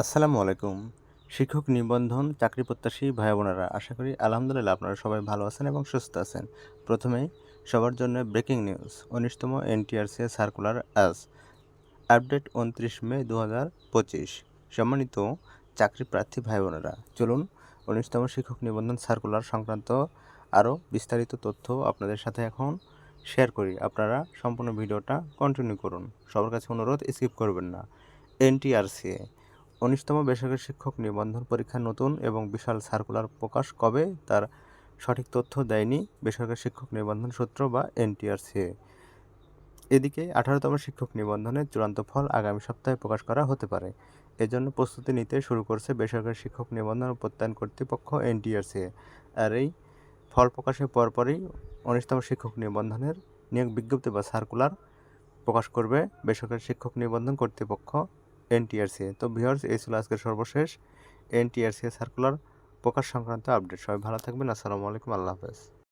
আসসালামু আলাইকুম। শিক্ষক নিবন্ধন, চাকরি প্রত্যাশী ভাই বোনেরা, আশা করি আলহামদুলিল্লাহ আপনারা সবাই ভালো আছেন এবং সুস্থ আছেন। প্রথমেই সবার জন্য ব্রেকিং নিউজ, উনিশতম N T R C circular as update উনত্রিশ মে দু হাজার পঁচিশ। সম্মানিত চাকরি প্রার্থী ভাই বোনেরা, চলুন উনিশতম শিক্ষক নিবন্ধন সার্কুলার সংক্রান্ত আরও বিস্তারিত তথ্য আপনাদের সাথে এখন শেয়ার করি। আপনারা সম্পূর্ণ ভিডিওটা কন্টিনিউ করুন। সবার কাছে অনুরোধ স্কিপ করবেন না। এনটিআরসিএ উনিশতম বেসরকারি শিক্ষক নিবন্ধন পরীক্ষার নতুন এবং বিশাল সার্কুলার প্রকাশ কবে তার সঠিক তথ্য দেয়নি বেসরকারি শিক্ষক নিবন্ধন সূত্র বা এনটিআরসিএ এদিকে আঠারোতম শিক্ষক নিবন্ধনের চূড়ান্ত ফল আগামী সপ্তাহে প্রকাশ করা হতে পারে। এজন্য প্রস্তুতি নিতে শুরু করছে বেসরকারি শিক্ষক নিবন্ধন প্রত্যয়ন কর্তৃপক্ষ এনটিআরসিএ আর এই ফল প্রকাশের পরপরই উনিশতম শিক্ষক নিবন্ধনের নিয়োগ বিজ্ঞপ্তি বা সার্কুলার প্রকাশ করবে বেসরকারি শিক্ষক নিবন্ধন কর্তৃপক্ষ। এনটিআরসি তো। ভিউয়ার্স, এই ছিল আজকের সর্বশেষ এনটিআরসি সার্কুলার প্রকাশ সংক্রান্ত আপডেট সবাই ভালো থাকবেন। আসসালামু আলাইকুম। আল্লাহ হাফেজ।